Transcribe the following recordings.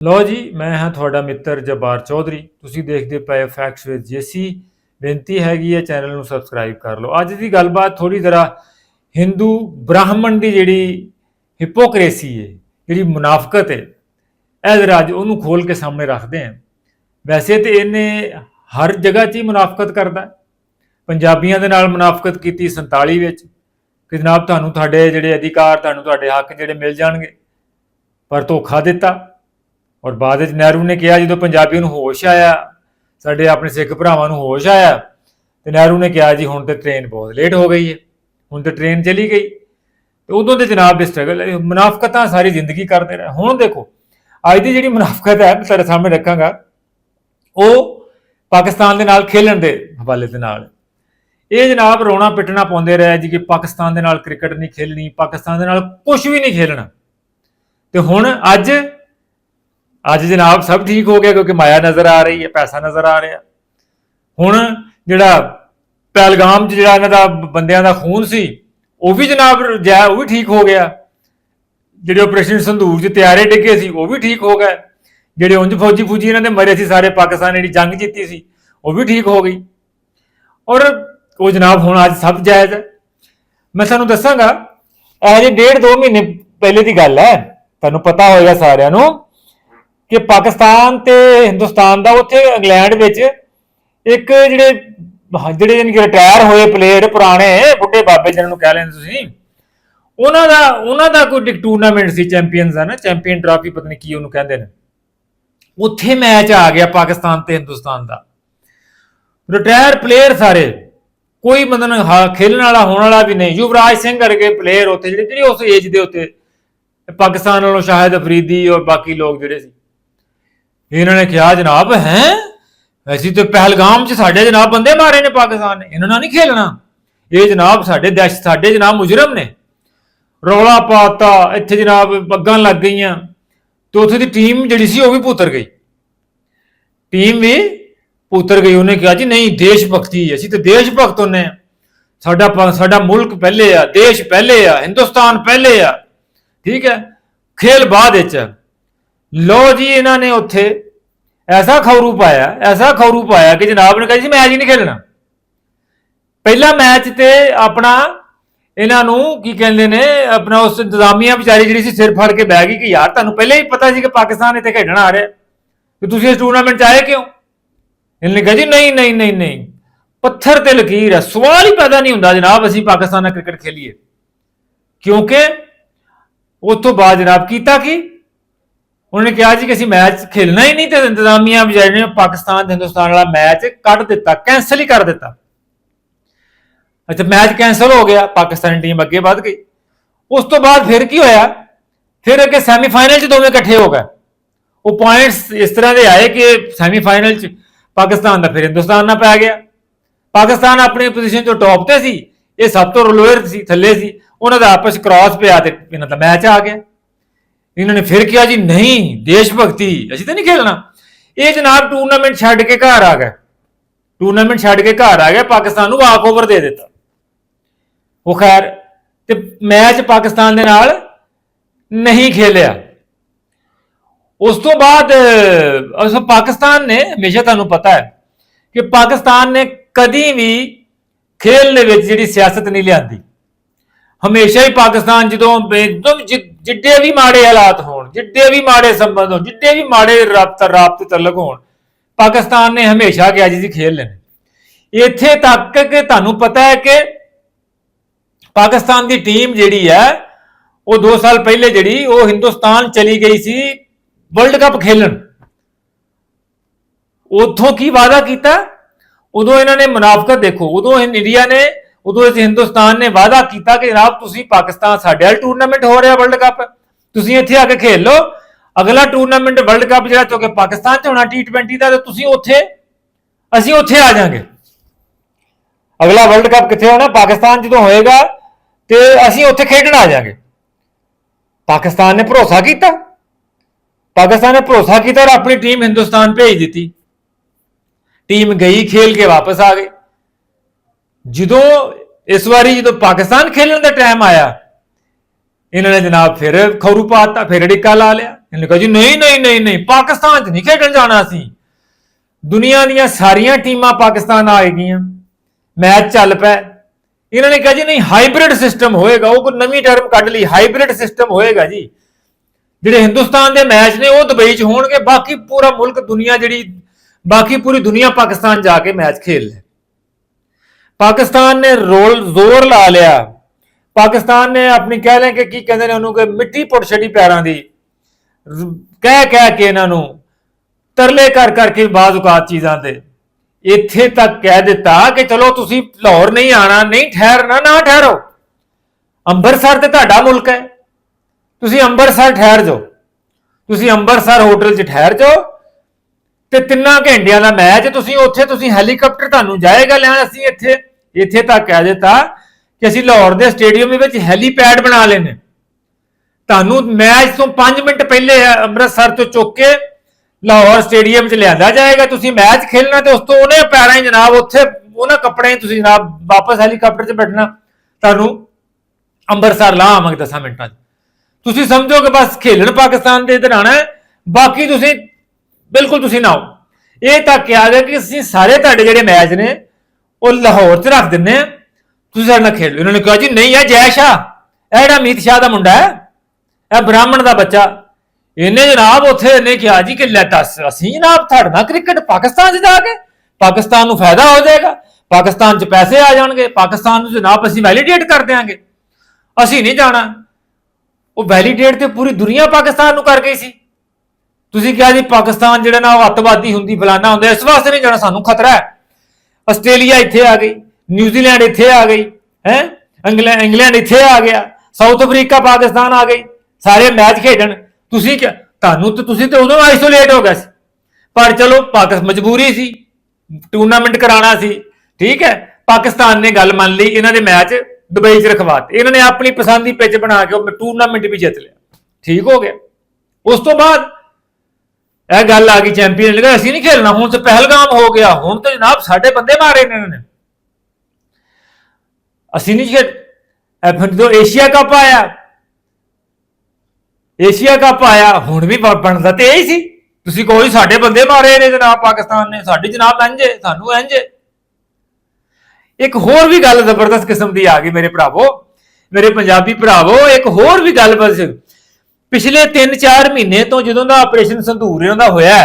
ਲਓ ਜੀ, ਮੈਂ ਹਾਂ ਤੁਹਾਡਾ ਮਿੱਤਰ ਜਬਾਰ ਚੌਧਰੀ। ਤੁਸੀਂ ਦੇਖਦੇ ਪਏ ਫੈਕਟਸ ਵਿਦ ਜੇਸੀ ਬੇਨਤੀ ਹੈਗੀ ਹੈ, ਚੈਨਲ ਨੂੰ ਸਬਸਕ੍ਰਾਈਬ ਕਰ ਲਓ। ਅੱਜ ਦੀ ਗੱਲਬਾਤ ਥੋੜੀ ਜ਼ਰਾ ਹਿੰਦੂ ਬ੍ਰਾਹਮਣ ਦੀ ਜਿਹੜੀ ਹਿਪੋਕ੍ਰੇਸੀ ਹੈ, ਜਿਹੜੀ ਮੁਨਾਫਕਤ ਹੈ, ਇਹ ਜ਼ਰਾ ਅੱਜ ਉਹਨੂੰ ਖੋਲ ਕੇ ਸਾਹਮਣੇ ਰੱਖਦੇ ਹਾਂ। ਵੈਸੇ ਤੇ ਇਹਨੇ ਹਰ ਜਗ੍ਹਾ 'ਚ ਹੀ ਮੁਨਾਫਕਤ ਕਰਦਾ ਪੰਜਾਬੀਆਂ ਦੇ ਨਾਲ ਮੁਨਾਫਕਤ ਕੀਤੀ 47 ਵਿੱਚ। ਕਿ ਜਨਾਬ ਤੁਹਾਨੂੰ ਤੁਹਾਡੇ ਜਿਹੜੇ ਅਧਿਕਾਰ, ਤੁਹਾਨੂੰ ਤੁਹਾਡੇ ਹੱਕ ਜਿਹੜੇ ਮਿਲ ਜਾਣਗੇ। ਪਰ ਧੋਖਾ ਦਿੱਤਾ। ਔਰ ਬਾਅਦ ਵਿੱਚ ਨਹਿਰੂ ਨੇ ਕਿਹਾ, ਜਦੋਂ ਪੰਜਾਬੀਆਂ ਨੂੰ ਹੋਸ਼ ਆਇਆ, ਸਾਡੇ ਆਪਣੇ ਸਿੱਖ ਭਰਾਵਾਂ ਨੂੰ ਹੋਸ਼ ਆਇਆ, ਤੇ ਨਹਿਰੂ ਨੇ ਕਿਹਾ, ਜੀ ਹੁਣ ਤੇ ਟ੍ਰੇਨ ਬਹੁਤ ਲੇਟ ਹੋ ਗਈ ਹੈ, ਹੁਣ ਤੇ ਟ੍ਰੇਨ ਚਲੀ ਗਈ। ਤੇ ਉਦੋਂ ਤੇ ਜਨਾਬ ਦੇ ਸਟਰਗਲ ਮੁਨਾਫਕਤਾਂ ਸਾਰੀ ਜ਼ਿੰਦਗੀ ਕਰਦੇ ਰਹੇ। ਹੁਣ ਦੇਖੋ, ਅੱਜ ਦੀ ਜਿਹੜੀ ਮੁਨਾਫਕਤ ਹੈ, ਮੈਂ ਤੁਹਾਡੇ ਸਾਹਮਣੇ ਰੱਖਾਂਗਾ, ਉਹ ਪਾਕਿਸਤਾਨ ਦੇ ਨਾਲ ਖੇਲਣ ਦੇ ਹਵਾਲੇ ਦੇ ਨਾਲ। ਇਹ ਜਨਾਬ ਰੋਣਾ ਪਿੱਟਣਾ ਪਾਉਂਦੇ ਰਹੇ, ਜੀ ਕਿ ਪਾਕਿਸਤਾਨ ਦੇ ਨਾਲ ਕ੍ਰਿਕਟ ਨਹੀਂ ਖੇਲਣੀ, ਪਾਕਿਸਤਾਨ ਦੇ ਨਾਲ ਕੁਝ ਵੀ ਨਹੀਂ ਖੇਲਣਾ। ਤੇ ਹੁਣ ਅੱਜ ਅੱਜ ਜਨਾਬ ਸਭ ਠੀਕ ਹੋ ਗਿਆ ਕਿਉਂਕਿ ਮਾਇਆ ਨਜ਼ਰ ਆ ਰਹੀ ਹੈ, ਪੈਸਾ ਨਜ਼ਰ ਆ ਰਿਹਾ। ਹੁਣ ਜਿਹੜਾ ਪਹਿਲਗਾਮ 'ਚ ਜਿਹੜਾ ਇਹਨਾਂ ਦਾ ਬੰਦਿਆਂ ਦਾ ਖੂਨ ਸੀ, ਉਹ ਵੀ ਜਨਾਬ ਜੈ ਉਹ ਵੀ ਠੀਕ ਹੋ ਗਿਆ। ਜਿਹੜੇ ਆਪਰੇਸ਼ਨ ਸੰਧੂਰ 'ਚ ਤਿਆਰੇ ਡਿੱਗੇ ਸੀ, ਉਹ ਵੀ ਠੀਕ ਹੋ ਗਏ। ਜਿਹੜੇ ਉਂਝ ਫੌਜੀ ਫੂਜੀ ਇਹਨਾਂ ਦੇ ਮਰੇ ਸੀ, ਸਾਰੇ ਪਾਕਿਸਤਾਨ ਨੇ ਜਿਹੜੀ ਜੰਗ ਜਿੱਤੀ ਸੀ, ਉਹ ਵੀ ਠੀਕ ਹੋ ਗਈ। ਔਰ ਉਹ ਜਨਾਬ ਹੁਣ ਅੱਜ ਸਭ ਜਾਇਜ਼ ਹੈ। ਮੈਂ ਤੁਹਾਨੂੰ ਦੱਸਾਂਗਾ, ਇਹ ਜੇ ਡੇਢ ਦੋ ਮਹੀਨੇ ਪਹਿਲੇ ਦੀ ਗੱਲ ਹੈ, ਤੁਹਾਨੂੰ ਪਤਾ ਹੋਏਗਾ ਸਾਰਿਆਂ ਨੂੰ ਕਿ ਪਾਕਿਸਤਾਨ ਤੇ ਹਿੰਦੁਸਤਾਨ ਦਾ ਉੱਥੇ ਇੰਗਲੈਂਡ ਵਿੱਚ ਇੱਕ ਜਿਹੜੇ ਜਿਹੜੇ ਯਾਨੀ ਕਿ ਰਿਟਾਇਰ ਹੋਏ ਪਲੇਅਰ ਪੁਰਾਣੇ ਬੁੱਢੇ ਬਾਬੇ ਜਿਹਨਾਂ ਨੂੰ ਕਹਿ ਲੈਂਦੇ ਤੁਸੀਂ, ਉਹਨਾਂ ਦਾ ਉਹਨਾਂ ਦਾ ਕੋਈ ਟੂਰਨਾਮੈਂਟ ਸੀ ਚੈਂਪੀਅਨਸ ਦਾ ਨਾ ਚੈਂਪੀਅਨ ਟਰਾਫੀ ਪਤਾ ਨਹੀਂ ਕੀ ਉਹਨੂੰ ਕਹਿੰਦੇ ਨੇ। ਉੱਥੇ ਮੈਚ ਆ ਗਿਆ ਪਾਕਿਸਤਾਨ ਤੇ ਹਿੰਦੁਸਤਾਨ ਦਾ। ਰਿਟਾਇਰ ਪਲੇਅਰ ਸਾਰੇ, ਕੋਈ ਮਤਲਬ ਹਾਂ, ਖੇਲਣ ਵਾਲਾ, ਹੋਣ ਵਾਲਾ ਵੀ ਨਹੀਂ। ਯੁਵਰਾਜ ਸਿੰਘ ਵਰਗੇ ਪਲੇਅਰ ਉੱਥੇ ਜਿਹੜੇ ਜਿਹੜੇ ਉਸ ਏਜ ਦੇ ਉੱਤੇ, ਪਾਕਿਸਤਾਨ ਨਾਲੋਂ ਸ਼ਾਹਿਦ ਅਫਰੀਦੀ ਔਰ ਬਾਕੀ ਲੋਕ ਜਿਹੜੇ ਸੀ। ਇਹਨਾਂ ਨੇ ਕਿਹਾ, ਜਨਾਬ, ਹੈ? ਅਸੀਂ ਤੇ ਪਹਿਲਗਾਮ 'ਚ ਸਾਡੇ ਜਨਾਬ ਬੰਦੇ ਮਾਰੇ ਨੇ ਪਾਕਿਸਤਾਨ ਨੇ। ਇਹਨਾਂ ਨਾਲ ਨਹੀਂ ਖੇਲਣਾ। ਇਹ ਜਨਾਬ ਸਾਡੇ ਦੇਸ਼, ਸਾਡੇ ਜਨਾਬ ਮੁਜਰਮ ਨੇ। ਰੌਲਾ ਪਾਤਾ, ਇੱਥੇ ਜਨਾਬ ਪੱਗਾਂ ਲੱਗ ਗਈਆਂ। ਤੇ ਉੱਥੇ ਦੀ ਟੀਮ ਜਿਹੜੀ ਸੀ, ਉਹ ਵੀ ਪੁੱਤਰ ਗਈ। ਟੀਮ ਵੀ ਪੁੱਤਰ ਗਈ। ਉਹਨੇ ਕਿਹਾ ਜੀ, ਨਹੀਂ, ਦੇਸ਼ ਭਗਤੀ ਅਸੀਂ ਤੇ ਦੇਸ਼ ਭਗਤ ਹੁੰਨੇ ਆ ਸਾਡਾ ਸਾਡਾ ਮੁਲਕ ਪਹਿਲੇ ਆ, ਦੇਸ਼ ਪਹਿਲੇ ਆ, ਹਿੰਦੁਸਤਾਨ ਪਹਿਲੇ ਆ। ਠੀਕ ਹੈ? ਖੇਲ ਬਾਅਦ ਵਿੱਚ। ਲੋ ਜੀ ਇਹਨਾਂ ਨੇ ਉੱਥੇ ਐਸਾ ਖੌਰੂ ਪਾਇਆ, ਐਸਾ ਖੌਰੂ ਪਾਇਆ ਕਿ ਜਨਾਬ ਨੇ ਕਿਹਾ ਸੀ ਮੈਚ ਹੀ ਨਹੀਂ ਖੇਲਣਾ। ਪਹਿਲਾ ਮੈਚ ਤੇ ਆਪਣਾ ਇਹਨਾਂ ਨੂੰ ਕੀ ਕਹਿੰਦੇ ਨੇ, ਆਪਣਾ ਉਸ ਇੰਤਜ਼ਾਮੀਆ ਵਿਚਾਰੀ ਜਿਹੜੀ ਸੀ ਸਿਰ ਫੜ ਕੇ ਬਹਿ ਗਈ ਕਿ ਯਾਰ ਤੁਹਾਨੂੰ ਪਹਿਲੇ ਹੀ ਪਤਾ ਸੀ ਕਿ ਪਾਕਿਸਤਾਨ ਇੱਥੇ ਖੇਡਣ ਆ ਰਿਹਾ। ਕਿ ਤੁਸੀਂ ਇਸ ਟੂਰਨਾਮੈਂਟ 'ਚ ਆਏ ਕਿਉਂ? ਇਹਨਾਂ ਨੇ ਕਿਹਾ ਜੀ ਨਹੀਂ ਨਹੀਂ ਨਹੀਂ ਨਹੀਂ। ਪੱਥਰ ਤੇ ਲਕੀਰ ਹੈ ਸਵਾਲ ਹੀ ਪੈਦਾ ਨਹੀਂ ਹੁੰਦਾ ਜਨਾਬ ਅਸੀਂ ਪਾਕਿਸਤਾਨ ਨਾਲ ਕ੍ਰਿਕਟ ਖੇਲੀਏ। ਕਿਉਂਕਿ ਉਸ ਤੋਂ ਬਾਅਦ ਜਨਾਬ ਕੀਤਾ ਕੀ? ਉਹਨੇ ਕਿਹਾ ਜੀ ਕਿ ਅਸੀਂ ਮੈਚ ਖੇਲਣਾ ਹੀ ਨਹੀਂ ਤੇ ਇੰਤਜ਼ਾਮੀਆਂ ਵਿਚਾਰੇ ਨੇ ਪਾਕਿਸਤਾਨ ਤੇ ਹਿੰਦੁਸਤਾਨ ਵਾਲਾ ਮੈਚ ਕੱਢ ਦਿੱਤਾ ਕੈਨਸਲ ਹੀ ਕਰ ਦਿੱਤਾ। ਅੱਛਾ, ਮੈਚ ਕੈਨਸਲ ਹੋ ਗਿਆ, ਪਾਕਿਸਤਾਨੀ ਟੀਮ ਅੱਗੇ ਵੱਧ ਗਈ। ਉਸ ਤੋਂ ਬਾਅਦ ਫਿਰ ਕੀ ਹੋਇਆ? ਫਿਰ ਅੱਗੇ ਸੈਮੀਫਾਈਨਲ 'ਚ ਦੋਵੇਂ ਇਕੱਠੇ ਹੋ ਗਏ। ਉਹ ਪੁਆਇੰਟਸ ਇਸ ਤਰ੍ਹਾਂ ਦੇ ਆਏ ਕਿ ਸੈਮੀਫਾਈਨਲ 'ਚ ਪਾਕਿਸਤਾਨ ਦਾ ਫਿਰ ਹਿੰਦੁਸਤਾਨ ਨਾਲ ਪੈ ਗਿਆ। ਪਾਕਿਸਤਾਨ ਆਪਣੀ ਪੋਜੀਸ਼ਨ ਤੋਂ ਟੌਪ ਤੇ ਸੀ, ਇਹ ਸਭ ਤੋਂ ਲੋਅਰ ਸੀ, ਥੱਲੇ ਸੀ, ਉਹਨਾਂ ਦਾ ਆਪਸ ਕ੍ਰਾਸ ਪਿਆ ਤੇ ਇਹਨਾਂ ਦਾ ਮੈਚ ਆ ਗਿਆ। ਇਹਨਾਂ ਨੇ ਫਿਰ ਕਿਹਾ ਜੀ, ਨਹੀਂ, ਦੇਸ਼ ਭਗਤੀ, ਅਸੀਂ ਤਾਂ ਨਹੀਂ ਖੇਲਣਾ। ਇਹ ਜਨਾਬ ਟੂਰਨਾਮੈਂਟ ਛੱਡ ਕੇ ਘਰ ਆ ਗਏ। ਟੂਰਨਾਮੈਂਟ ਛੱਡ ਕੇ ਘਰ ਆ ਗਏ, ਪਾਕਿਸਤਾਨ ਨੂੰ ਵਾਕਓਵਰ ਦੇ ਦਿੱਤਾ। ਉਹ ਖੈਰ, ਤੇ ਮੈਚ ਪਾਕਿਸਤਾਨ ਦੇ ਨਾਲ ਨਹੀਂ ਖੇਲਿਆ। ਉਸ ਤੋਂ ਬਾਅਦ, ਉਸ ਪਾਕਿਸਤਾਨ ਨੇ, ਹਮੇਸ਼ਾ ਤੁਹਾਨੂੰ ਪਤਾ ਹੈ ਕਿ ਪਾਕਿਸਤਾਨ ਨੇ ਕਦੀ ਵੀ ਖੇਲ ਦੇ ਵਿੱਚ ਜਿਹੜੀ ਸਿਆਸਤ ਨਹੀਂ ਲਿਆਂਦੀ। ਹਮੇਸ਼ਾ ਹੀ ਪਾਕਿਸਤਾਨ ਜਦੋਂ ਜਦੋਂ ਜਿੱਡੇ ਵੀ ਮਾੜੇ ਹਾਲਾਤ ਹੋਣ, ਜਿੱਡੇ ਵੀ ਮਾੜੇ ਸੰਬੰਧ ਹੋਣ, ਜਿੱਡੇ ਵੀ ਮਾੜੇ ਰਾਬਤਾ, ਰਾਬਤੇ ਤਲਕ ਹੋਣ, ਪਾਕਿਸਤਾਨ ਨੇ ਹਮੇਸ਼ਾ ਕਿਹਾ ਜੀ ਖੇਲ ਲੈਣੇ। ਇੱਥੇ ਤੱਕ ਕਿ ਤੁਹਾਨੂੰ ਪਤਾ ਹੈ ਕਿ ਪਾਕਿਸਤਾਨ ਦੀ ਟੀਮ ਜਿਹੜੀ ਹੈ, ਉਹ 2 ਸਾਲ ਪਹਿਲੇ ਜਿਹੜੀ, ਉਹ ਹਿੰਦੁਸਤਾਨ ਚਲੀ ਗਈ ਸੀ ਵਰਲਡ ਕੱਪ ਖੇਲਣ। ਉਥੋਂ ਕੀ ਵਾਅਦਾ ਕੀਤਾ? ਉਦੋਂ ਇਹਨਾਂ ਨੇ ਮੁਨਾਫਕਤ ਦੇਖੋ, ਉਦੋਂ ਇੰਡੀਆ ਨੇ ਉਦੋਂ ਇਸ ਹਿੰਦੁਸਤਾਨ ਨੇ ਵਾਅਦਾ ਕੀਤਾ ਕਿ ਜਨਾਬ ਤੁਸੀਂ ਪਾਕਿਸਤਾਨ ਸਾਡੇ ਵਾਲ ਟੂਰਨਾਮੈਂਟ ਹੋ ਰਿਹਾ ਵਰਲਡ ਕੱਪ ਤੁਸੀਂ ਇੱਥੇ ਆ ਕੇ ਖੇਲ ਲਓ। ਅਗਲਾ ਟੂਰਨਾਮੈਂਟ ਵਰਲਡ ਕੱਪ ਜਿਹੜਾ ਚੋਕੇ ਪਾਕਿਸਤਾਨ ਚ ਹੋਣਾ T20 ਦਾ, ਤੇ ਤੁਸੀਂ ਉੱਥੇ, ਅਸੀਂ ਉੱਥੇ ਆ ਜਾਾਂਗੇ। ਅਗਲਾ ਵਰਲਡ ਕੱਪ ਕਿੱਥੇ ਹੋਣਾ? ਪਾਕਿਸਤਾਨ ਜਦੋਂ ਹੋਏਗਾ, ਤੇ ਅਸੀਂ ਉੱਥੇ ਖੇਡਣ ਆ ਜਾਾਂਗੇ। ਪਾਕਿਸਤਾਨ ਨੇ ਭਰੋਸਾ ਕੀਤਾ। ਪਾਕਿਸਤਾਨ ਨੇ ਭਰੋਸਾ ਕੀਤਾ ਔਰ ਆਪਣੀ ਟੀਮ ਹਿੰਦੁਸਤਾਨ ਭੇਜ ਦਿੱਤੀ। ਟੀਮ ਗਈ, ਖੇਲ ਕੇ ਵਾਪਸ ਆ ਗਏ। ਜਦੋਂ ਇਸ ਵਾਰੀ ਜਦੋਂ ਪਾਕਿਸਤਾਨ ਖੇਲਣ ਦਾ ਟਾਈਮ ਆਇਆ, ਇਹਨਾਂ ਨੇ ਜਨਾਬ ਫਿਰ ਖੌਰੂ ਪਾਤਾ, ਫਿਰ ਡਿੱਕਾ ਲਾ ਲਿਆ। ਇਹਨੇ ਕਿਹਾ ਜੀ, ਨਹੀਂ ਨਹੀਂ ਨਹੀਂ ਨਹੀਂ, ਪਾਕਿਸਤਾਨ 'ਚ ਨਹੀਂ ਖੇਡਣ ਜਾਣਾ ਸੀ ਦੁਨੀਆ ਦੀਆਂ ਸਾਰੀਆਂ ਟੀਮਾਂ ਪਾਕਿਸਤਾਨ ਆ ਗਈਆਂ। ਮੈਚ ਚੱਲ ਪਿਆ। ਇਹਨਾਂ ਨੇ ਕਿਹਾ ਜੀ, ਨਹੀਂ, ਹਾਈਬ੍ਰਿਡ ਸਿਸਟਮ ਹੋਏਗਾ, ਉਹ ਕੋਈ ਨਵੀਂ ਟਰਮ ਕੱਢ ਲਈ, ਹਾਈਬ੍ਰਿਡ ਸਿਸਟਮ ਹੋਏਗਾ ਜੀ। ਜਿਹੜੇ ਹਿੰਦੁਸਤਾਨ ਦੇ ਮੈਚ ਨੇ, ਉਹ ਦੁਬਈ 'ਚ ਹੋਣਗੇ, ਬਾਕੀ ਪੂਰਾ ਮੁਲਕ ਦੁਨੀਆ ਜਿਹੜੀ, ਬਾਕੀ ਪੂਰੀ ਦੁਨੀਆ ਪਾਕਿਸਤਾਨ ਜਾ ਕੇ ਮੈਚ ਖੇਲ ਲੈ। ਪਾਕਿਸਤਾਨ ਨੇ ਰੋਲ ਜ਼ੋਰ ਲਾ ਲਿਆ। ਪਾਕਿਸਤਾਨ ਨੇ ਆਪਣੀ ਕਹਿ ਲੈ ਕਿ ਕੀ ਕਹਿੰਦੇ ਨੇ ਉਹਨੂੰ ਕਿ ਮਿੱਟੀ ਪੁੱਟ ਛੱਡੀ ਪੈਰਾਂ ਦੀ। ਕਹਿ ਕਹਿ ਕੇ ਇਹਨਾਂ ਨੂੰ ਤਰਲੇ ਕਰ ਕਰਕੇ ਬਾਜ਼ ਔਕਾਤ ਚੀਜ਼ਾਂ ਤੇ। ਇੱਥੇ ਤੱਕ ਕਹਿ ਦਿੱਤਾ ਕਿ ਚਲੋ ਤੁਸੀਂ ਲਾਹੌਰ ਨਹੀਂ ਆਣਾ, ਨਹੀਂ ਠਹਿਰਨਾ, ਨਾ ਠਹਿਰੋ। ਅੰਮ੍ਰਿਤਸਰ ਤੇ ਤੁਹਾਡਾ ਮੁਲਕ ਹੈ। ਤੁਸੀਂ ਅੰਮ੍ਰਿਤਸਰ ਠਹਿਰ ਜਾਓ। ਤੁਸੀਂ ਅੰਮ੍ਰਿਤਸਰ ਹੋਟਲ 'ਚ ਠਹਿਰ ਜਾਓ ਤੇ ਤਿੰਨਾਂ ਘੰਟਿਆਂ ਦਾ ਮੈਚ ਤੁਸੀਂ ਉੱਥੇ ਤੁਸੀਂ ਹੈਲੀਕਾਪਟਰ ਤੁਹਾਨੂੰ ਜਾਏਗਾ ਲੈਣ ਅਸੀਂ ਇੱਥੇ ਇੱਥੇ ਤੱਕ ਕਹਿ ਦਿੱਤਾ ਕਿ ਅਸੀਂ ਲਾਹੌਰ ਦੇ ਸਟੇਡੀਅਮ ਦੇ ਵਿੱਚ ਹੈਲੀਪੈਡ ਬਣਾ ਲੈਨੇ ਤੁਹਾਨੂੰ ਮੈਚ ਤੋਂ 5 ਮਿੰਟ ਪਹਿਲੇ ਅੰਮ੍ਰਿਤਸਰ ਤੋਂ ਚੁੱਕ ਕੇ ਲਾਹੌਰ ਸਟੇਡੀਅਮ 'ਚ ਲਿਆਂਦਾ ਜਾਏਗਾ। ਤੁਸੀਂ ਮੈਚ ਖੇਲਣਾ ਤੇ ਉਸ ਤੋਂ ਉਹਨੇ ਪੈਰਾਂ ਹੀ ਜਨਾਬ ਉੱਥੇ, ਉਹਨਾਂ ਕੱਪੜਿਆਂ 'ਚ ਤੁਸੀਂ ਜਨਾਬ ਵਾਪਸ ਹੈਲੀਕਾਪਟਰ 'ਚ ਬੈਠਣਾ। ਤੁਹਾਨੂੰ ਅੰਮ੍ਰਿਤਸਰ ਲਾ ਆਵਾਂਗੇ 10 ਮਿੰਟਾਂ 'ਚ। ਤੁਸੀਂ ਸਮਝੋ ਕਿ ਬਸ ਖੇਲਣ ਪਾਕਿਸਤਾਨ ਦੇ ਇਧਰ ਆਣਾ ਬਾਕੀ ਤੁਸੀਂ, ਬਿਲਕੁਲ ਤੁਸੀਂ ਨਾ ਆਓ। ਇਹ ਤਾਂ ਕਿਹਾ ਗਿਆ ਕਿ ਅਸੀਂ ਸਾਰੇ ਤੁਹਾਡੇ ਜਿਹੜੇ ਮੈਚ ਨੇ ਉਹ ਲਾਹੌਰ 'ਚ ਰੱਖ ਦਿੰਨੇ ਆ। ਤੁਸੀਂ ਸਾਡੇ ਨਾਲ ਖੇਡ ਲਓ। ਇਹਨਾਂ ਨੇ ਕਿਹਾ ਜੀ, ਨਹੀਂ, ਇਹ ਜੈ ਸ਼ਾਹ। ਇਹ ਜਿਹੜਾ ਅਮੀਤ ਸ਼ਾਹ ਦਾ ਮੁੰਡਾ ਹੈ, ਇਹ ਬ੍ਰਾਹਮਣ ਦਾ ਬੱਚਾ। ਇਹਨੇ ਜਨਾਬ ਉੱਥੇ ਇਹਨੇ ਕਿਹਾ ਜੀ ਕਿ ਲੈ ਦੱਸ, ਅਸੀਂ ਜਨਾਬ ਤੁਹਾਡਾ ਕ੍ਰਿਕਟ ਪਾਕਿਸਤਾਨ 'ਚ ਜਾ ਕੇ, ਪਾਕਿਸਤਾਨ ਨੂੰ ਫਾਇਦਾ ਹੋ ਜਾਏਗਾ। ਪਾਕਿਸਤਾਨ 'ਚ ਪੈਸੇ ਆ ਜਾਣਗੇ। ਪਾਕਿਸਤਾਨ ਨੂੰ ਜਨਾਬ ਅਸੀਂ ਵੈਲੀਡੇਟ ਕਰ ਦਿਆਂਗੇ। ਅਸੀਂ ਨਹੀਂ ਜਾਣਾ। ਉਹ ਵੈਲੀਡੇਟ ਤੇ ਪੂਰੀ ਦੁਨੀਆ ਪਾਕਿਸਤਾਨ ਨੂੰ ਕਰ ਗਈ ਸੀ। ਤੁਸੀਂ ਕਿਹਾ ਜੀ, ਪਾਕਿਸਤਾਨ ਜਿਹੜਾ ਨਾ ਉਹ ਅੱਤਵਾਦੀ ਹੁੰਦੀ, ਫਲਾਨਾ ਹੁੰਦਾ, ਇਸ ਵਾਸਤੇ ਨਹੀਂ ਜਾਣਾ। ਸਾਨੂੰ ਖਤਰਾ ਹੈ। ਆਸਟ੍ਰੇਲੀਆ ਇੱਥੇ ਆ ਗਈ ਨਿਊਜ਼ੀਲੈਂਡ ਇੱਥੇ ਆ ਗਈ, ਹੈ? ਇੰਗਲੈਂਡ ਇੰਗਲੈਂਡ ਇੱਥੇ ਆ ਗਿਆ, ਸਾਊਥ ਅਫਰੀਕਾ, ਪਾਕਿਸਤਾਨ ਆ ਗਈ, ਸਾਰੇ ਮੈਚ ਖੇਡਣ। ਤੁਸੀਂ ਤੁਹਾਨੂੰ ਤੇ ਤੁਸੀਂ ਤੇ ਉਦੋਂ ਆਈਸੋਲੇਟ ਹੋ ਗਏ ਸੀ। ਪਰ ਚਲੋ ਪਾਕਿਸਤਾਨ ਮਜਬੂਰੀ ਸੀ ਟੂਰਨਾਮੈਂਟ ਕਰਾਉਣਾ ਸੀ, ਠੀਕ ਹੈ? ਪਾਕਿਸਤਾਨ ਨੇ ਗੱਲ ਮੰਨ ਲਈ, ਇਹਨਾਂ ਦੇ ਮੈਚ ਦੁਬਈ 'ਚ ਰਖਵਾਤੇ। ਇਹਨਾਂ ਨੇ ਆਪਣੀ ਪਸੰਦ ਦੀ ਪਿੱਚ ਬਣਾ ਕੇ ਉਹ ਟੂਰਨਾਮੈਂਟ ਵੀ ਜਿੱਤ ਲਿਆ। ਠੀਕ ਹੋ ਗਿਆ। ਉਸ ਤੋਂ ਬਾਅਦ ਇਹ ਗੱਲ ਆ ਗਈ ਚੈਂਪੀਅਨ ਲੀਗ, ਅਸੀਂ ਨਹੀਂ ਖੇਲਣਾ। ਹੁਣ ਤੇ ਪਹਿਲਗਾਮ ਹੋ ਗਿਆ। ਹੁਣ ਤੇ ਜਨਾਬ ਸਾਡੇ ਬੰਦੇ ਮਾਰੇ ਨੇ ਇਹਨਾਂ। ਨੇ ਅਸੀਂ ਨਹੀਂ ਖੇਡ ਇਹ ਫਿਰ ਜਦੋਂ ਏਸ਼ੀਆ ਕੱਪ ਆਇਆ, ਏਸ਼ੀਆ ਕੱਪ ਆਇਆ, ਹੁਣ ਵੀ ਬਣਦਾ ਤੇ ਇਹੀ ਸੀ। ਤੁਸੀਂ ਕੋਈ ਸਾਡੇ ਬੰਦੇ ਮਾਰੇ ਨੇ ਜਨਾਬ, ਪਾਕਿਸਤਾਨ ਨੇ। ਸਾਡੇ ਜਨਾਬ ਇੰਜੇ ਸਾਨੂੰ ਇੰਜੇ ਇੱਕ ਹੋਰ ਵੀ ਗੱਲ ਜ਼ਬਰਦਸਤ ਕਿਸਮ ਦੀ ਆ ਗਈ ਮੇਰੇ ਭਰਾਵੋ, ਮੇਰੇ ਪੰਜਾਬੀ ਭਰਾਵੋ, ਇੱਕ ਹੋਰ ਵੀ ਗੱਲ ਬਸ ਪਿਛਲੇ 3-4 ਮਹੀਨੇ ਤੋਂ ਜਦੋਂ ਦਾ ਆਪਰੇਸ਼ਨ ਸੰਧੂਰ ਇਹਨਾਂ ਦਾ ਹੋਇਆ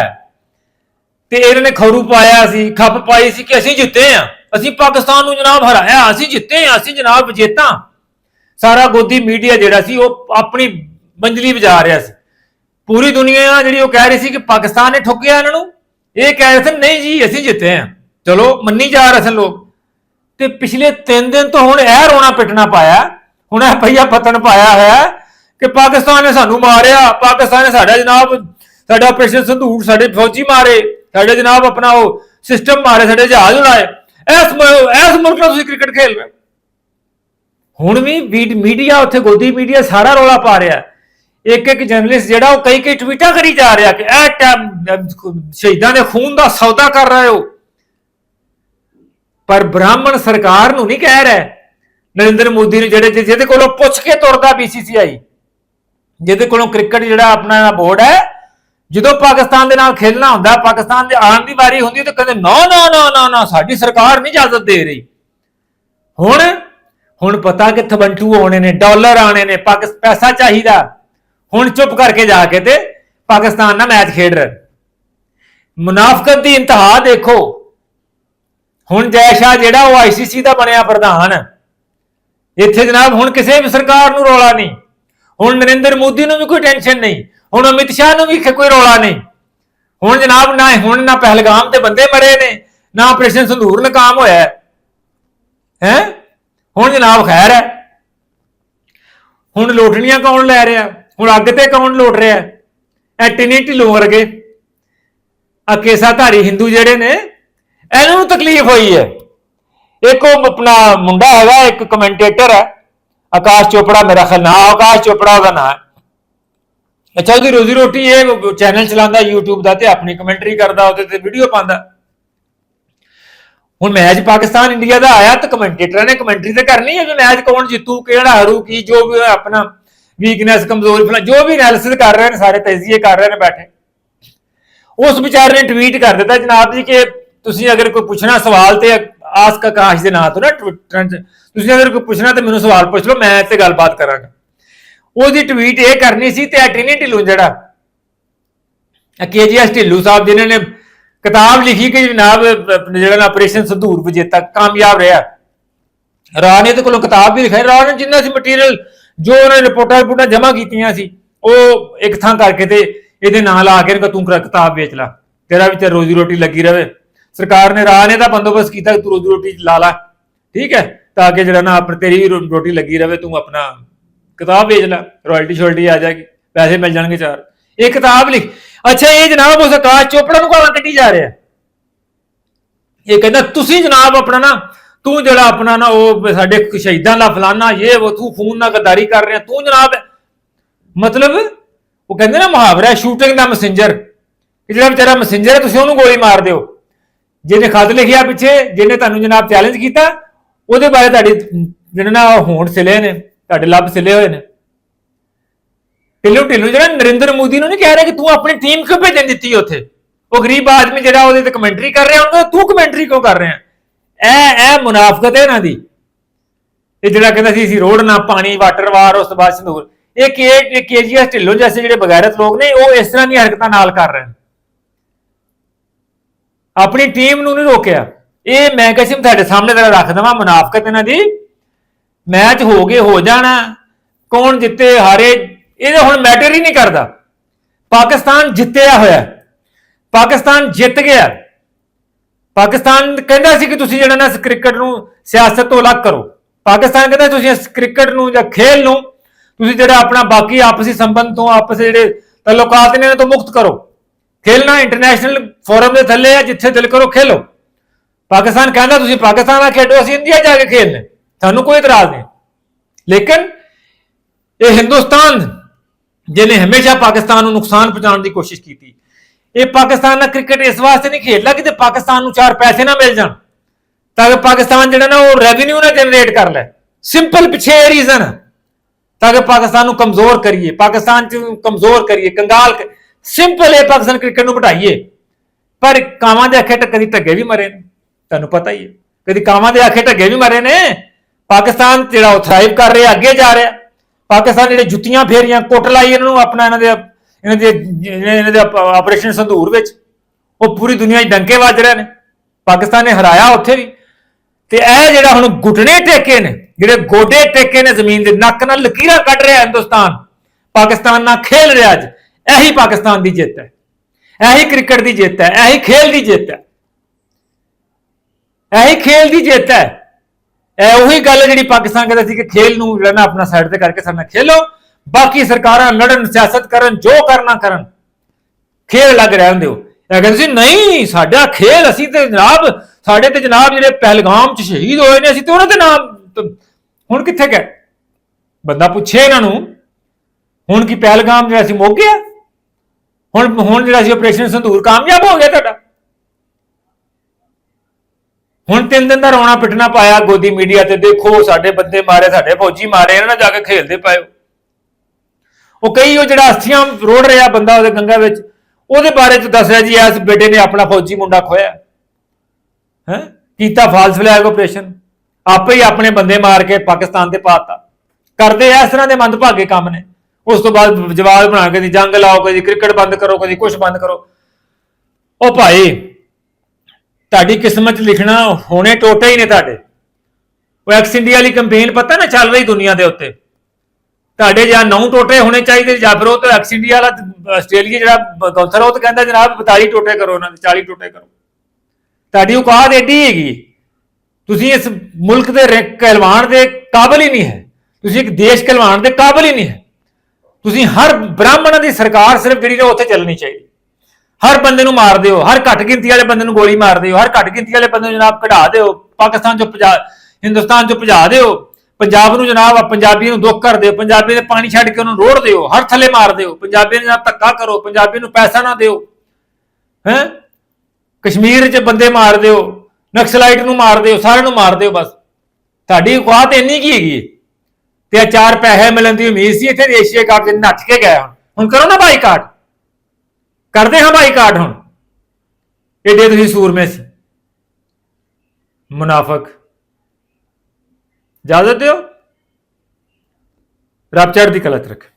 ਤੇ ਇਹਨਾਂ ਨੇ ਖਰੂ ਪਾਇਆ ਸੀ, ਖੱਪ ਪਾਈ ਸੀ ਕਿ ਅਸੀਂ ਜਿੱਤੇ ਆ ਅਸੀਂ ਪਾਕਿਸਤਾਨ ਨੂੰ ਜਨਾਬ ਹਰਾਇਆ, ਅਸੀਂ ਜਿੱਤੇ ਆ ਅਸੀਂ ਜਨਾਬ ਵਿਜੇਤਾ ਸਾਰਾ ਗੋਦੀ ਮੀਡੀਆ ਜਿਹੜਾ ਸੀ, ਉਹ ਆਪਣੀ ਮੰਜਲੀ ਵਜਾ ਰਿਹਾ ਸੀ। ਪੂਰੀ ਦੁਨੀਆ ਜਿਹੜੀ ਉਹ ਕਹਿ ਰਹੀ ਸੀ ਕਿ ਪਾਕਿਸਤਾਨ ਨੇ ਠੁੱਕਿਆ ਇਹਨਾਂ ਨੂੰ, ਇਹ ਕਹਿ ਰਹੇ ਸਨ, ਨਹੀਂ ਜੀ, ਅਸੀਂ ਜਿੱਤੇ ਆ ਚਲੋ, ਮੰਨੀ ਜਾ ਰਹੇ ਸਨ ਲੋਕ। ਤੇ ਪਿਛਲੇ 3 ਦਿਨ ਤੋਂ ਹੁਣ ਇਹ ਰੋਣਾ ਪਿੱਟਣਾ ਪਾਇਆ, ਹੁਣ ਇਹ ਪਈਆ ਪਤਨ ਪਾਇਆ ਹੋਇਆ ਕਿ ਪਾਕਿਸਤਾਨ ਨੇ ਸਾਨੂੰ ਮਾਰਿਆ, ਪਾਕਿਸਤਾਨ ਨੇ ਸਾਡਾ ਜਨਾਬ, ਸਾਡਾ ਆਪਰੇਸ਼ਨ ਸੰਧੂਰ, ਸਾਡੇ ਫੌਜੀ ਮਾਰੇ, ਸਾਡੇ ਜਨਾਬ ਆਪਣਾ ਉਹ ਸਿਸਟਮ ਮਾਰੇ, ਸਾਡੇ ਜਹਾਜ਼ ਉਡਾਏ। ਇਸ ਮ- ਇਸ ਮੁਲਕ ਨਾਲ ਤੁਸੀਂ ਕ੍ਰਿਕਟ ਖੇਲ ਰਹੇ ਹੋ। ਹੁਣ ਵੀ ਮੀਡੀਆ ਉੱਥੇ, ਗੋਦੀ ਮੀਡੀਆ ਸਾਰਾ ਰੋਲਾ ਪਾ ਰਿਹਾ। ਇੱਕ ਇੱਕ ਜਰਨਲਿਸਟ ਜਿਹੜਾ ਉਹ ਕਈ ਕਈ ਟਵੀਟਾਂ ਕਰੀ ਜਾ ਰਿਹਾ ਕਿ ਇਹ ਟਾਈਮ ਸ਼ਹੀਦਾਂ ਦੇ ਖੂਨ ਦਾ ਸੌਦਾ ਕਰ ਰਹੇ ਹੋ। ਪਰ ਬ੍ਰਾਹਮਣ ਸਰਕਾਰ ਨੂੰ ਨਹੀਂ ਕਹਿ ਰਿਹਾ। ਨਰਿੰਦਰ ਮੋਦੀ ਨੂੰ ਜਿਹੜੇ ਜਿਹਦੇ ਕੋਲੋਂ ਪੁੱਛ ਕੇ ਤੁਰਦਾ ਬੀਸੀਸੀਆਈ ਜਿਹਦੇ ਕੋਲੋਂ ਕ੍ਰਿਕਟ ਜਿਹੜਾ ਆਪਣਾ ਬੋਰਡ ਹੈ, ਜਦੋਂ ਪਾਕਿਸਤਾਨ ਦੇ ਨਾਲ ਖੇਲਣਾ ਹੁੰਦਾ, ਪਾਕਿਸਤਾਨ ਦੇ ਆਉਣ ਦੀ ਵਾਰੀ ਹੁੰਦੀ ਤਾਂ ਕਹਿੰਦੇ, ਨਾ ਨਾ ਨਾ ਨਾ ਨਾ, ਸਾਡੀ ਸਰਕਾਰ ਨਹੀਂ ਇਜਾਜ਼ਤ ਦੇ ਰਹੀ। ਹੁਣ ਹੁਣ ਪਤਾ ਕਿ ਥਬੰਟੂ ਆਉਣੇ ਨੇ, ਡਾਲਰ ਆਉਣੇ ਨੇ, ਪਾਕਿਸ, ਪੈਸਾ ਚਾਹੀਦਾ। ਹੁਣ ਚੁੱਪ ਕਰਕੇ ਜਾ ਕੇ ਤੇ ਪਾਕਿਸਤਾਨ ਨਾਲ ਮੈਚ ਖੇਡ ਰਹੇ। ਮੁਨਾਫਕਤ ਦੀ ਇੰਤਹਾ ਦੇਖੋ। ਹੁਣ ਜੈ ਸ਼ਾਹ ਜਿਹੜਾ ਉਹ ਆਈਸੀਸੀ ਦਾ ਬਣਿਆ ਪ੍ਰਧਾਨ। ਇੱਥੇ ਜਨਾਬ, ਹੁਣ ਕਿਸੇ ਵੀ ਸਰਕਾਰ ਨੂੰ ਰੌਲਾ ਨਹੀਂ। ਹੁਣ ਨਰਿੰਦਰ ਮੋਦੀ ਨੂੰ ਵੀ ਕੋਈ ਟੈਨਸ਼ਨ ਨਹੀਂ, ਹੁਣ ਅਮਿਤ ਸ਼ਾਹ ਨੂੰ ਵੀ ਕੋਈ ਰੌਲਾ ਨਹੀਂ। ਹੁਣ ਜਨਾਬ ਨਾ ਹੁਣ ਨਾ ਪਹਿਲਗਾਮ ਤੇ ਬੰਦੇ ਮਰੇ ਨੇ, ਨਾ ਆਪਰੇਸ਼ਨ ਸੰਧੂਰ ਨਾਕਾਮ ਹੋਇਆ ਹੈ। ਹੈਂ? ਹੁਣ ਜਨਾਬ ਖੈਰ ਹੈ। ਹੁਣ ਲੋਟਣੀਆਂ ਕੌਣ ਲੈ ਰਿਹਾ? ਹੁਣ ਅੱਗ ਤੇ ਕੌਣ ਲੋਟ ਰਿਹਾ? ਐ ਟਿਨੀ ਢਿੱਲੋਂ ਵਰਗੇ ਆ ਕੇਸਾਧਾਰੀ ਹਿੰਦੂ ਜਿਹੜੇ ਨੇ, ਇਹਨਾਂ ਨੂੰ ਤਕਲੀਫ ਹੋਈ ਹੈ। ਇੱਕ ਉਹ ਆਪਣਾ ਮੁੰਡਾ ਹੈਗਾ, ਇੱਕ ਕਮੈਂਟੇਟਰ ਹੈ। ਆਕਾਸ਼ ਚੋਪੜਾ ਮੇਰਾ ਖਿਆਲ ਨਾਮ ਆਕਾਸ਼ ਚੋਪੜਾ ਉਹਦਾ ਨਾਮ ਅੱਛਾ, ਉਹਦੀ ਰੋਜ਼ੀ ਰੋਟੀ ਇਹ ਚੈਨਲ ਚਲਾਉਂਦਾ, YouTube ਦਾ ਤੇ ਆਪਣੀ ਕਮੈਂਟਰੀ ਕਰਦਾ, ਉਹਦੇ ਤੇ ਵੀਡੀਓ ਪਾਉਂਦਾ। ਹੁਣ ਮੈਚ ਪਾਕਿਸਤਾਨ ਇੰਡੀਆ ਦਾ ਆਇਆ ਤਾਂ ਕਮੈਂਟੇਟਰਾਂ ਨੇ ਕਮੈਂਟਰੀ ਤੇ ਕਰਨੀ ਹੈ ਵੀ ਮੈਚ ਕੌਣ ਜਿੱਤੂ, ਕਿਹੜਾ ਹਾਰੂ, ਕੀ, ਜੋ ਵੀ ਆਪਣਾ ਵੀਕਨੈਸ ਕਮਜ਼ੋਰੀ, ਫਲਾ ਜੋ ਵੀ ਐਨਾਲਿਸਿਸ ਕਰ ਰਹੇ ਨੇ, ਸਾਰੇ ਤਜਜ਼ੀਏ ਕਰ ਰਹੇ ਨੇ ਬੈਠੇ। ਉਸ ਵਿਚਾਰੇ ਨੇ ਟਵੀਟ ਕਰ ਦਿੱਤਾ, ਜਨਾਬ ਜੀ, ਕਿ ਤੁਸੀਂ ਅਗਰ ਕੋਈ ਪੁੱਛਣਾ ਸਵਾਲ ਤੇ ਆਸਕ ਆਕਾਸ਼ ਦੇ ਨਾਂ ਤੋਂ ਨਾ ਟਵਿੱਟਰ 'ਚ ਤੁਸੀਂ ਅਗਰ ਕੋਈ ਪੁੱਛਣਾ ਤੇ ਮੈਨੂੰ ਸਵਾਲ ਪੁੱਛ ਲਓ, ਮੈਂ ਤੇ ਗੱਲਬਾਤ ਕਰਾਂਗਾ। ਉਹਦੀ ਟਵੀਟ ਇਹ ਕਰਨੀ ਸੀ ਤੇ ਟ੍ਰਿਨੀ ਢਿੱਲੋਂ ਜਿਹੜਾ ਕੇਜੀਐਸ ਢਿੱਲੂ ਸਾਹਿਬ ਜਿਨ੍ਹਾਂ ਨੇ ਕਿਤਾਬ ਲਿਖੀ ਕਿ ਜਨਾਬ ਜਿਹੜਾ ਨਾ ਆਪਰੇਸ਼ਨ ਸੰਧੂਰ ਵਿਜੇਤਾ ਕਾਮਯਾਬ ਰਿਹਾ। ਰਾਹ ਨੇ ਤੇ ਕੋਲੋਂ ਕਿਤਾਬ ਵੀ ਲਿਖਾਈ ਰਾਹ ਨੇ ਜਿੰਨਾ ਸੀ ਮਟੀਰੀਅਲ ਜੋ ਉਹਨਾਂ ਨੇ ਰਿਪੋਰਟਾਂ ਰਿਪੋਰਟਾਂ ਜਮ੍ਹਾਂ ਕੀਤੀਆਂ ਸੀ, ਉਹ ਇੱਕ ਥਾਂ ਕਰਕੇ ਤੇ ਇਹਦੇ ਨਾਂ ਲਾ ਕੇ ਕਿ ਤੂੰ ਕਿਤਾਬ ਵੇਚ ਲੈ, ਤੇਰਾ ਵੀ ਤੇ ਰੋਜ਼ੀ ਰੋਟੀ ਲੱਗੀ ਰਵੇ। ਸਰਕਾਰ ਨੇ ਰਾਹ ਨੇ ਤਾਂ ਬੰਦੋਬਸਤ ਕੀਤਾ ਤੂੰ ਰੋਜ਼ੀ ਰੋਟੀ ਲਾ ਲਾ, ਠੀਕ ਹੈ? ਤਾਂ ਕਿ ਜਿਹੜਾ ਨਾ ਆਪਣੀ ਤੇਰੀ ਵੀ ਰੋਟੀ ਲੱਗੀ ਰਵੇ, ਤੂੰ ਆਪਣਾ ਕਿਤਾਬ ਵੇਚ ਲੈ ਰਾਇਲਟੀ ਸ਼ੋਇਲਟੀ ਆ ਜਾਏਗੀ, ਪੈਸੇ ਮਿਲ ਜਾਣਗੇ ਚਾਰ। ਇਹ ਕਿਤਾਬ ਲਿਖ। ਅੱਛਾ, ਇਹ ਜਨਾਬ ਉਸ ਆਕਾਸ਼ ਚੋਪੜਾ ਨੂੰ ਗਾਲਾਂ ਕੱਢੀ ਜਾ ਰਿਹਾ। ਇਹ ਕਹਿੰਦਾ, ਤੁਸੀਂ ਜਨਾਬ ਆਪਣਾ ਨਾ, ਤੂੰ ਜਿਹੜਾ ਆਪਣਾ ਨਾ ਉਹ ਸਾਡੇ ਸ਼ਹੀਦਾਂ ਦਾ ਫਲਾਨਾ, ਇਹ ਉਹ ਤੂੰ ਖੂਨ ਨਾਲ ਗਦਾਰੀ ਕਰ ਰਿਹਾ, ਤੂੰ ਜਨਾਬ ਮਤਲਬ, ਉਹ ਕਹਿੰਦੇ ਨਾ ਮੁਹਾਵਰਾ ਸ਼ੂਟਿੰਗ ਦਾ ਮੈਸੇਂਜਰ ਕਿ ਜਿਹੜਾ ਵਿਚਾਰਾ ਮੈਸੇਂਜਰ ਹੈ, ਤੁਸੀਂ ਉਹਨੂੰ ਗੋਲੀ ਮਾਰ ਦਿਓ। ਜਿਹਨੇ ਖਤ ਲਿਖਿਆ ਪਿੱਛੇ, ਜਿਹਨੇ ਤੁਹਾਨੂੰ ਜਨਾਬ ਚੈਲੰਜ ਕੀਤਾ ਉਹਦੇ ਬਾਰੇ ਤੁਹਾਡੀ ਜਿਹੜਾ ਨਾ ਉਹ ਹੋਂਦ ਸਿਲੇ ਨੇ, ਤੁਹਾਡੇ ਲੱਭ ਸਿਲੇ ਹੋਏ ਨੇ। ਢਿੱਲੋਂ ਢਿੱਲੋਂ, ਜਿਹੜਾ ਨਰਿੰਦਰ ਮੋਦੀ ਨੂੰ ਨਹੀਂ ਕਹਿ ਰਿਹਾ ਕਿ ਤੂੰ ਆਪਣੀ ਟੀਮ ਕਿਉਂ ਭੇਜਣ ਦਿੱਤੀ ਉੱਥੇ? ਉਹ ਗਰੀਬ ਆਦਮੀ ਜਿਹੜਾ ਉਹਦੇ ਤੇ ਕਮੈਂਟਰੀ ਕਰ ਰਿਹਾ, ਉਹਨੂੰ ਤੂੰ ਕਮੈਂਟਰੀ ਕਿਉਂ ਕਰ ਰਿਹਾ? ਇਹ ਇਹ ਮੁਨਾਫਕਤ ਹੈ ਇਹਨਾਂ ਦੀ। ਇਹ ਜਿਹੜਾ ਕਹਿੰਦਾ ਸੀ, ਅਸੀਂ ਰੋਡ ਨਾ ਪਾਣੀ ਵਾਟਰ ਵਾਰ, ਉਸ ਤੋਂ ਬਾਅਦ ਸੰਦੂਰ। ਇਹ ਕੇ ਕੇਜੀਐਸ ਢਿੱਲੋਂ ਜੈਸੇ ਜਿਹੜੇ ਬਗੈਰਤ ਲੋਕ ਨੇ, ਉਹ ਇਸ ਤਰ੍ਹਾਂ ਦੀਆਂ ਹਰਕਤਾਂ ਨਾਲ ਕਰ ਰਹੇ ਨੇ। ਆਪਣੀ ਟੀਮ ਨੂੰ ਨਹੀਂ ਰੋਕਿਆ। ਇਹ ਮੈਂ ਕਸਿਮ ਤੁਹਾਡੇ ਸਾਹਮਣੇ ਤੇਰਾ ਰੱਖ ਦਵਾਂ ਮੁਨਾਫਕਤ ਇਹਨਾਂ ਦੀ। ਮੈਚ ਹੋ ਗਏ, ਹੋ ਜਾਣਾ। ਕੌਣ ਜਿੱਤੇ ਹਾਰੇ ਇਹ ਹੁਣ ਮੈਟਰ ਹੀ ਨਹੀਂ ਕਰਦਾ। ਪਾਕਿਸਤਾਨ ਜਿੱਤਿਆ ਹੋਇਆ। ਪਾਕਿਸਤਾਨ ਜਿੱਤ ਗਿਆ। ਪਾਕਿਸਤਾਨ ਕਹਿੰਦਾ ਸੀ ਕਿ ਤੁਸੀਂ ਜਿਹੜਾ ਨਾ ਇਸ ਕ੍ਰਿਕਟ ਨੂੰ ਸਿਆਸਤ ਤੋਂ ਅਲੱਗ ਕਰੋ। ਪਾਕਿਸਤਾਨ ਕਹਿੰਦਾ ਤੁਸੀਂ ਇਸ ਕ੍ਰਿਕਟ ਨੂੰ ਜਾਂ ਖੇਲ ਨੂੰ ਤੁਸੀਂ ਜਿਹੜਾ ਆਪਣਾ ਬਾਕੀ ਆਪਸੀ ਸੰਬੰਧ ਤੋਂ ਆਪਸ ਜਿਹੜੇ ਤਾਲੁਕਾਤ ਨੇ ਇਹਨਾਂ ਤੋਂ ਮੁਕਤ ਕਰੋ। ਖੇਲਣਾ ਇੰਟਰਨੈਸ਼ਨਲ ਫੋਰਮ ਦੇ ਥੱਲੇ ਹੈ ਜਿੱਥੇ ਦਿਲ ਕਰੋ ਖੇਲੋ। ਪਾਕਿਸਤਾਨ ਕਹਿੰਦਾ ਤੁਸੀਂ ਪਾਕਿਸਤਾਨ ਨਾਲ ਖੇਡੋ, ਅਸੀਂ ਇੰਡੀਆ ਜਾ ਕੇ ਖੇਲਨੇ ਸਾਨੂੰ ਕੋਈ ਇਤਰਾਜ਼ ਨਹੀਂ। ਲੇਕਿਨ ਇਹ ਹਿੰਦੁਸਤਾਨ, ਜਿਹਨੇ ਹਮੇਸ਼ਾ ਪਾਕਿਸਤਾਨ ਨੂੰ ਨੁਕਸਾਨ ਪਹੁੰਚਾਉਣ ਦੀ ਕੋਸ਼ਿਸ਼ ਕੀਤੀ, ਇਹ ਪਾਕਿਸਤਾਨ ਨਾਲ ਕ੍ਰਿਕਟ ਇਸ ਵਾਸਤੇ ਨਹੀਂ ਖੇਡਦਾ ਕਿ ਤੇ ਪਾਕਿਸਤਾਨ ਨੂੰ ਚਾਰ ਪੈਸੇ ਨਾ ਮਿਲ ਜਾਣ, ਤਾਂ ਕਿ ਪਾਕਿਸਤਾਨ ਜਿਹੜਾ ਨਾ ਉਹ ਰੈਵਨਿਊ ਨਾ ਜਨਰੇਟ ਕਰ ਲੈ। ਸਿੰਪਲ ਪਿੱਛੇ ਇਹ ਰੀਜ਼ਨ ਤਾਂ ਕਿ ਪਾਕਿਸਤਾਨ ਨੂੰ ਕਮਜ਼ੋਰ ਕਰੀਏ, ਪਾਕਿਸਤਾਨ ਚ ਕਮਜ਼ੋਰ ਕਰੀਏ, ਕੰਗਾਲ ਸਿੰਪਲ ਇਹ ਪਾਕਿਸਤਾਨ ਕ੍ਰਿਕਟ ਨੂੰ ਘਟਾਈਏ। ਪਰ ਕਾਵਾਂ ਦੇ ਆਖੇ ਕਦੀ ਢੱਗੇ ਵੀ ਮਰੇ ਨੇ। ਤੁਹਾਨੂੰ ਪਤਾ ਹੀ ਹੈ। ਕਦੀ ਕਾਵਾਂ ਦੇ ਆਖੇ ਢੱਗੇ ਵੀ ਮਰੇ ਨੇ। ਪਾਕਿਸਤਾਨ ਜਿਹੜਾ ਉਹ ਥਰਾਈਵ ਕਰ ਰਿਹਾ, ਅੱਗੇ ਜਾ ਰਿਹਾ। ਪਾਕਿਸਤਾਨ ਜਿਹੜੇ ਜੁੱਤੀਆਂ ਫੇਰੀਆਂ, ਕੁੱਟ ਲਾਈ ਇਹਨਾਂ ਨੂੰ ਆਪਣਾ ਇਹਨਾਂ ਦੇ ਇਹਨਾਂ ਦੇ ਇਹਨਾਂ ਦੇ ਆਪਰੇਸ਼ਨ ਸੰਧੂਰ ਵਿੱਚ। ਉਹ ਪੂਰੀ ਦੁਨੀਆ 'ਚ ਡੰਕੇ ਵੱਜ ਰਹੇ ਨੇ। ਪਾਕਿਸਤਾਨ ਨੇ ਹਰਾਇਆ ਉੱਥੇ ਵੀ। ਤੇ ਇਹ ਜਿਹੜਾ ਹੁਣ ਘੁਟਨੇ ਟੇਕੇ ਨੇ, ਜਿਹੜੇ ਗੋਡੇ ਟੇਕੇ ਨੇ ਜ਼ਮੀਨ ਦੇ, ਨੱਕ ਨਾਲ ਲਕੀਰਾਂ ਕੱਢ ਰਿਹਾ ਹਿੰਦੁਸਤਾਨ। ਪਾਕਿਸਤਾਨ ਨਾਲ ਖੇਲ ਰਿਹਾ ਅੱਜ। ਇਹੀ ਪਾਕਿਸਤਾਨ ਦੀ ਜਿੱਤ ਹੈ। ਇਹੀ ਕ੍ਰਿਕਟ ਦੀ ਜਿੱਤ ਹੈ। ਇਹੀ ਖੇਲ ਦੀ ਜਿੱਤ ਹੈ। ਇਹੀ ਖੇਲ ਦੀ ਜਿੱਤ ਹੈ। ਇਹ ਉਹੀ ਗੱਲ ਜਿਹੜੀ ਪਾਕਿਸਤਾਨ ਕਹਿੰਦਾ ਸੀ ਕਿ ਖੇਲ ਨੂੰ ਜਿਹੜਾ ਨਾ ਆਪਣਾ ਸਾਈਡ ਤੇ ਕਰਕੇ ਸਾਡੇ ਨਾਲ ਖੇਲੋ। ਬਾਕੀ ਸਰਕਾਰਾਂ ਲੜਨ, ਸਿਆਸਤ ਕਰਨ, ਜੋ ਕਰਨਾ ਕਰਨ, ਖੇਲ ਲੱਗ ਰਹਿਣ ਦਿਓ। ਇਹ ਕਹਿੰਦੇ ਸੀ, ਨਹੀਂ, ਸਾਡਾ ਖੇਲ ਅਸੀਂ ਤੇ ਜਨਾਬ, ਸਾਡੇ ਤੇ ਜਨਾਬ ਜਿਹੜੇ ਪਹਿਲਗਾਮ ਚ ਸ਼ਹੀਦ ਹੋਏ ਨੇ, ਅਸੀਂ ਤੇ ਉਹਨਾਂ ਦੇ ਨਾਮ ਹੁਣ ਕਿੱਥੇ ਗਏ? ਬੰਦਾ ਪੁੱਛੇ ਇਹਨਾਂ ਨੂੰ, ਹੁਣ ਕੀ ਪਹਿਲਗਾਮ ਜਿਹੜਾ ਸੀ ਮੁੱਕ ਗਿਆ? ਹੁਣ ਹੁਣ ਜਿਹੜਾ ਸੀ ਆਪਰੇਸ਼ਨ ਸੰਧੂਰ ਕਾਮਯਾਬ ਹੋ ਗਿਆ ਤੁਹਾਡਾ? ਹੁਣ ਤਿੰਨ ਦਿਨ ਦਾ ਰੌਣਾ ਪਿੱਟਣਾ ਪਾਇਆ ਗੋਦੀ ਮੀਡੀਆ ਤੇ ਦੇਖੋ, ਸਾਡੇ ਬੰਦੇ ਮਾਰੇ, ਸਾਡੇ ਫੌਜੀ ਮਾਰੇ, ਇਹਨਾਂ ਨਾਲ ਜਾ ਕੇ ਖੇਲਦੇ ਪਾਇਓ ਉਹ ਕਈ ਉਹ ਜਿਹੜਾ ਅਸਥੀਆਂ ਰੋੜ ਰਿਹਾ ਬੰਦਾ ਉਹਦੇ ਗੰਗਾ ਵਿੱਚ, ਉਹਦੇ ਬਾਰੇ ਚ ਦੱਸ ਜੀ, ਇਸ ਬੇਟੇ ਨੇ ਆਪਣਾ ਫੌਜੀ ਮੁੰਡਾ ਖੋਇਆ ਹੈ? ਕੀਤਾ ਫਾਲਸ ਫਲੈਗ ਆਪਰੇਸ਼ਨ। ਆਪੇ ਹੀ ਆਪਣੇ ਬੰਦੇ ਮਾਰ ਕੇ ਪਾਕਿਸਤਾਨ ਤੇ ਪਾਤਾ। ਕਰਦੇ ਆ, ਇਸ ਤਰ੍ਹਾਂ ਦੇ ਮੰਦਭਾਗੇ ਕੰਮ ਨੇ। ਉਸ ਤੋਂ ਬਾਅਦ ਜਵਾਬ ਬਣਾ ਕੇ ਦੀ ਜੰਗ ਲਾਓ ਕਦੀ ਕ੍ਰਿਕਟ ਬੰਦ ਕਰੋ ਕਦੀ ਕੁਝ ਬੰਦ ਕਰੋ। ਉਹ ਭਾਈ ਤੁਹਾਡੀ ਕਿਸਮਤ 'ਚ ਲਿਖਣਾ ਹੋਣੇ ਟੋਟੇ ਹੀ ਨੇ ਤੁਹਾਡੇ। ਉਹ ਐਕਸ ਇੰਡੀਆ ਵਾਲੀ ਕੈਂਪੇਨ ਪਤਾ ਨਾ ਚੱਲ ਰਹੀ ਦੁਨੀਆ ਦੇ ਉੱਤੇ। ਤੁਹਾਡੇ ਜਾਂ ਨੌ ਟੋਟੇ ਹੋਣੇ ਚਾਹੀਦੇ ਜਾਂ ਫਿਰ ਉਹ ਤਾਂ ਐਕਸ ਇੰਡੀਆ ਵਾਲਾ ਆਸਟ੍ਰੇਲੀਆ ਜਿਹੜਾ ਕੌਂਸਲ ਉਹ ਤਾਂ ਕਹਿੰਦਾ ਜਨਾਬ 42 ਟੋਟੇ ਕਰੋ ਉਹਨਾਂ ਦੇ 40 ਟੋਟੇ ਕਰੋ। ਤੁਹਾਡੀ ਔਕਾਤ ਏਡੀ ਹੈਗੀ। ਤੁਸੀਂ ਇਸ ਮੁਲਕ ਦੇ ਰੇ- ਕਹਿਲਵਾਨ ਦੇ ਕਾਬਲ ਹੀ ਨਹੀਂ ਹੈ। ਤੁਸੀਂ ਇੱਕ ਦੇਸ਼ ਕਹਿਲਵਾਨ ਦੇ ਕਾਬਲ ਹੀ ਨਹੀਂ ਹੈ। ਤੁਸੀਂ ਹਰ ਬ੍ਰਾਹਮਣਾਂ ਦੀ ਸਰਕਾਰ ਸਿਰਫ ਜਿਹੜੀ ਨਾ ਉੱਥੇ ਚੱਲਣੀ ਚਾਹੀਦੀ। ਹਰ ਬੰਦੇ ਨੂੰ ਮਾਰ ਦਿਓ, ਹਰ ਘੱਟ ਗਿਣਤੀ ਵਾਲੇ ਬੰਦੇ ਨੂੰ ਗੋਲੀ ਮਾਰ ਦਿਓ, ਹਰ ਘੱਟ ਗਿਣਤੀ ਵਾਲੇ ਬੰਦੇ ਨੂੰ ਜਨਾਬ ਕਢਾ ਦਿਓ, ਪਾਕਿਸਤਾਨ ਚੋਂ ਭਜਾ, ਹਿੰਦੁਸਤਾਨ ਚੋਂ ਭਜਾ ਦਿਓ, ਪੰਜਾਬ ਨੂੰ ਜਨਾਬ ਪੰਜਾਬੀ ਨੂੰ ਦੁੱਖ ਕਰ ਦਿਓ ਪੰਜਾਬੀ ਦੇ ਪਾਣੀ ਛੱਡ ਕੇ ਉਹਨੂੰ ਰੋੜ ਦਿਓ, ਹਰ ਥੱਲੇ ਮਾਰ ਦਿਓ ਪੰਜਾਬੀ ਨੂੰ ਜਨਾਬ ਧੱਕਾ ਕਰੋ ਪੰਜਾਬੀ ਨੂੰ ਪੈਸਾ ਨਾ ਦਿਓ, ਹੈ? ਕਸ਼ਮੀਰ 'ਚ ਬੰਦੇ ਮਾਰ ਦਿਓ, ਨਕਸਲਾਈਟ ਨੂੰ ਮਾਰ ਦਿਓ, ਸਾਰਿਆਂ ਨੂੰ ਮਾਰ ਦਿਓ ਬਸ। ਤੁਹਾਡੀ ਔਕਾਤ ਇੰਨੀ ਕੀ ਹੈਗੀ ਹੈ ਤੇ ਆ ਚਾਰ ਪੈਸੇ ਮਿਲਣ ਦੀ ਉਮੀਦ ਸੀ, ਇੱਥੇ ਏਸ਼ੀਆ ਕੱਪ 'ਚ ਨੱਠ ਕੇ ਗਏ ਹੁਣ। ਹੁਣ ਕਰੋ ਨਾ ਬਾਈਕਾਟ। ਕਰਦੇ ਹਾਂ ਬਾਈਕਾਟ ਹੁਣ। ਏਡੇ ਤੁਸੀਂ ਸੂਰਮੇ ਸੀ ਮੁਨਾਫਕ। ਇਜਾਜ਼ਤ ਦਿਓ। ਰੱਬ ਚੜ੍ਹਦੀ ਕਲਾ ਚ ਰੱਖੇ।